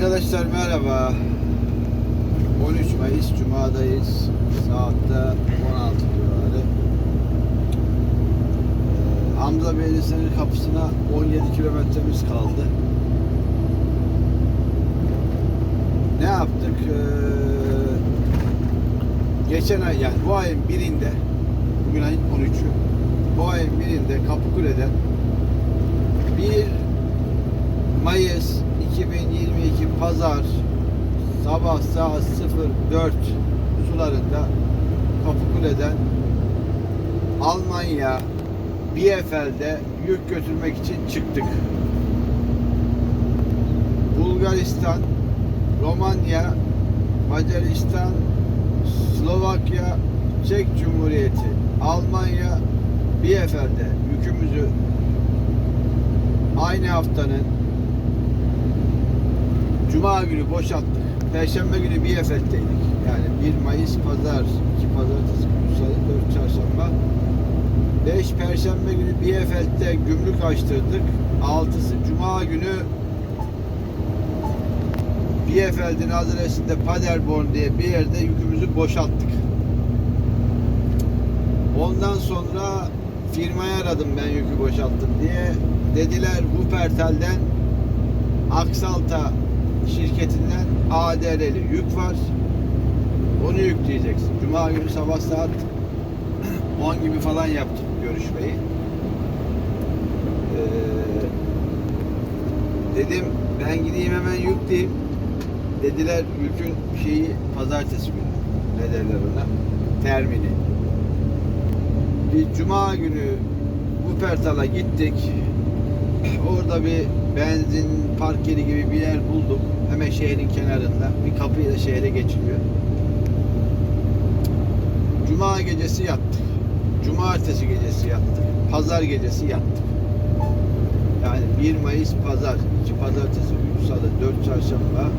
Arkadaşlar merhaba. 13 Mayıs Cuma'dayız. Saatte 16 civarı. Ee, Hamza Belediyesi'nin kapısına 17 kilometremiz kaldı. Ne yaptık? Ee, geçen ay yani bu ayın birinde bugün ayın 13'ü bu ayın birinde Kapıkule'den 1 Mayıs 2022 Pazar sabah saat 04 sularında Kapıkule'den Almanya Bielefeld'e yük götürmek için çıktık. Bulgaristan, Romanya, Macaristan, Slovakya, Çek Cumhuriyeti, Almanya, Bielefeld'e yükümüzü aynı haftanın Cuma günü boşalttık. Perşembe günü Bielefeld'deydik. Yani 1 Mayıs Pazar, 2 Pazartesi, 3 Salı, 4 Çarşamba. 5 Perşembe günü Bielefeld'de gümrük açtırdık. 6'sı Cuma günü Bielefeld'in adresinde Paderborn diye bir yerde yükümüzü boşalttık. Ondan sonra firmayı aradım ben yükü boşalttım diye. Dediler Wuppertal'den Aksalta şirketinden ADR'li yük var. Onu yükleyeceksin. Cuma günü sabah saat 10 gibi falan yaptık görüşmeyi. Ee, dedim ben gideyim hemen yükleyeyim. Dediler yükün şeyi pazartesi günü. Ne derler ona? Termini. Bir cuma günü Wuppertal'a gittik. Orada bir benzin park yeri gibi bir yer bulduk. Hemen şehrin kenarında. Bir kapıyla şehre geçiliyor. Cuma gecesi yattık. Cumartesi gecesi yattık. Pazar gecesi yattık. Yani 1 Mayıs pazar, 2 pazartesi, 3 salı, 4 çarşamba,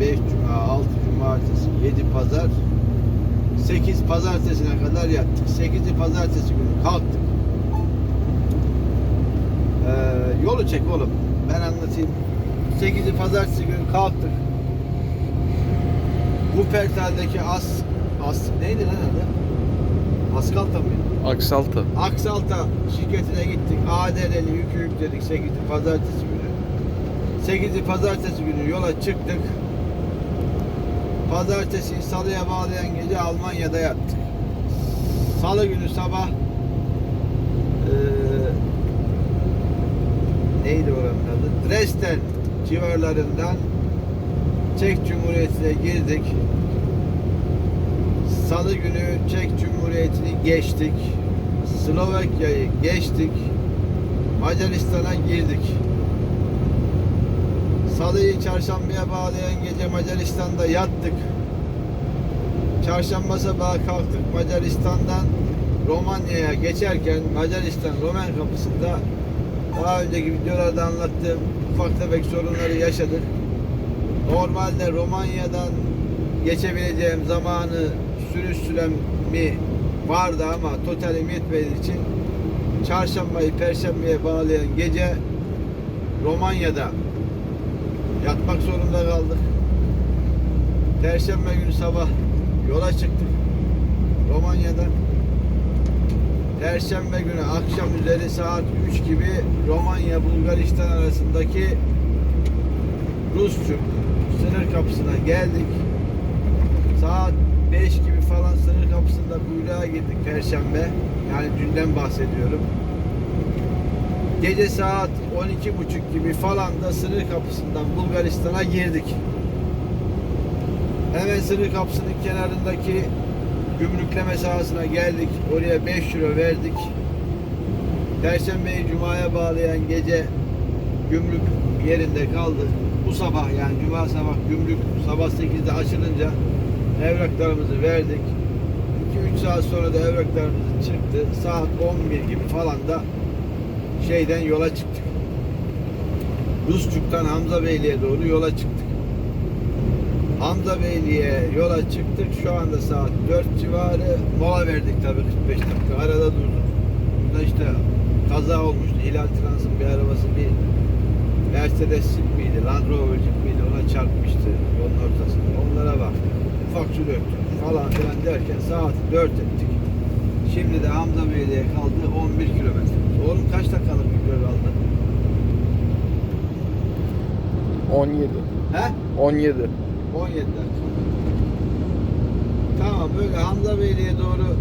5 cuma, 6 cumartesi, 7 pazar, 8 pazartesine kadar yattık. 8'i pazartesi günü kalktık. Ee, yolu çek oğlum. Ben anlatayım. 8'i pazartesi günü kalktık. Wuppertal'deki As As neydi lan adı? Askalta mıydı? Aksaltı. Aksalta şirketine gittik. ADR'li yükü yükledik 8'i pazartesi günü. 8'i pazartesi günü yola çıktık. Pazartesi salıya bağlayan gece Almanya'da yattık. Salı günü sabah eee neydi oranın adı? Dresden civarlarından Çek Cumhuriyeti'ne girdik. Salı günü Çek Cumhuriyeti'ni geçtik. Slovakya'yı geçtik. Macaristan'a girdik. Salı'yı çarşambaya bağlayan gece Macaristan'da yattık. Çarşamba sabahı kalktık. Macaristan'dan Romanya'ya geçerken Macaristan Roman kapısında daha önceki videolarda anlattığım ufak tefek sorunları yaşadık. Normalde Romanya'dan geçebileceğim zamanı sürüş süremi vardı ama totalim yetmediği için çarşambayı perşembeye bağlayan gece Romanya'da yatmak zorunda kaldık. Perşembe günü sabah yola çıktık. Romanya'dan. Perşembe günü akşam üzeri saat 3 gibi Romanya Bulgaristan arasındaki Rusçuk sınır kapısına geldik. Saat 5 gibi falan sınır kapısında kuyruğa girdik Perşembe. Yani dünden bahsediyorum. Gece saat 12.30 gibi falan da sınır kapısından Bulgaristan'a girdik. Hemen sınır kapısının kenarındaki gümrükleme sahasına geldik. Oraya 5 euro verdik. Perşembeyi Cuma'ya bağlayan gece gümrük yerinde kaldık. Bu sabah yani Cuma sabah gümrük sabah 8'de açılınca evraklarımızı verdik. 2-3 saat sonra da evraklarımız çıktı. Saat 11 gibi falan da şeyden yola çıktık. Rusçuk'tan Hamza Beyliğe doğru yola çıktık. Hamza Beyliğe yola çıktık. Şu anda saat 4 civarı. Mola verdik tabii 45 dakika. Arada durduk. Burada işte kaza olmuştu. Hilal Trans'ın bir arabası bir Mercedes Jeep miydi? Land Rover Jeep miydi? Ona çarpmıştı yolun ortasında. Onlara baktık. Ufak su döktük falan filan derken saat 4 ettik. Şimdi de Hamza Beyliğe kaldı 11 kilometre. Oğlum kaç dakikalık bir yol kaldı? 17. He? 17. 17 dakika. Tamam böyle Hamza Beyliğe doğru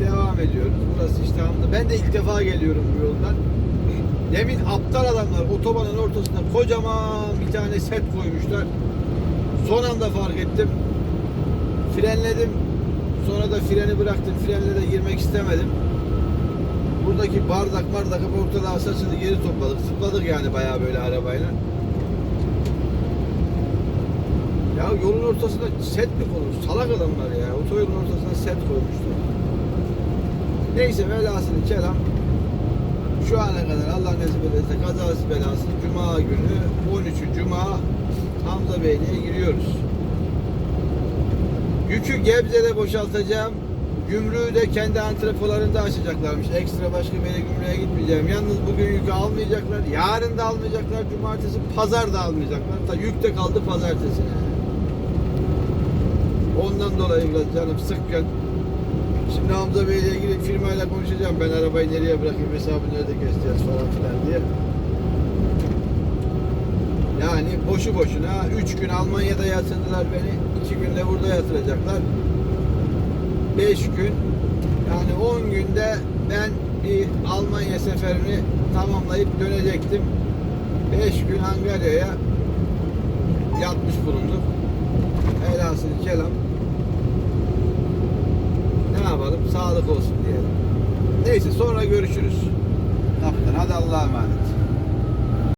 devam ediyoruz. Burası işte Hamza. Ben de ilk defa geliyorum bu yoldan. Demin aptal adamlar otobanın ortasında kocaman bir tane set koymuşlar. Son anda fark ettim. Frenledim. Sonra da freni bıraktım. Frenle de girmek istemedim. Buradaki bardak bardak ortalığa saçını geri topladık. Zıpladık yani bayağı böyle arabayla. Ya yolun ortasında set mi konur? Salak adamlar ya. Otoyolun ortasına set koymuşlar. Neyse velhasıl kelam şu ana kadar Allah nasip ederse kazası belası Cuma günü 13. Cuma Hamza Beyliğe giriyoruz. Yükü Gebze'de boşaltacağım. Gümrüğü de kendi antrepolarında açacaklarmış. Ekstra başka bir yere gümrüğe gitmeyeceğim. Yalnız bugün yükü almayacaklar. Yarın da almayacaklar. Cumartesi, pazar da almayacaklar. Ta yük de kaldı pazartesi. Ondan dolayı biraz canım sıkkın. Şimdi Hamza Bey'le ilgili firmayla konuşacağım. Ben arabayı nereye bırakayım, hesabı nerede keseceğiz falan filan diye. Yani boşu boşuna 3 gün Almanya'da yatırdılar beni. 2 günde burada yatıracaklar. 5 gün yani 10 günde ben bir Almanya seferini tamamlayıp dönecektim. 5 gün Angarya'ya yatmış bulunduk. Velhasıl kelam ne yapalım? Sağlık olsun diyelim. Neyse sonra görüşürüz. Kaptan hadi Allah'a emanet.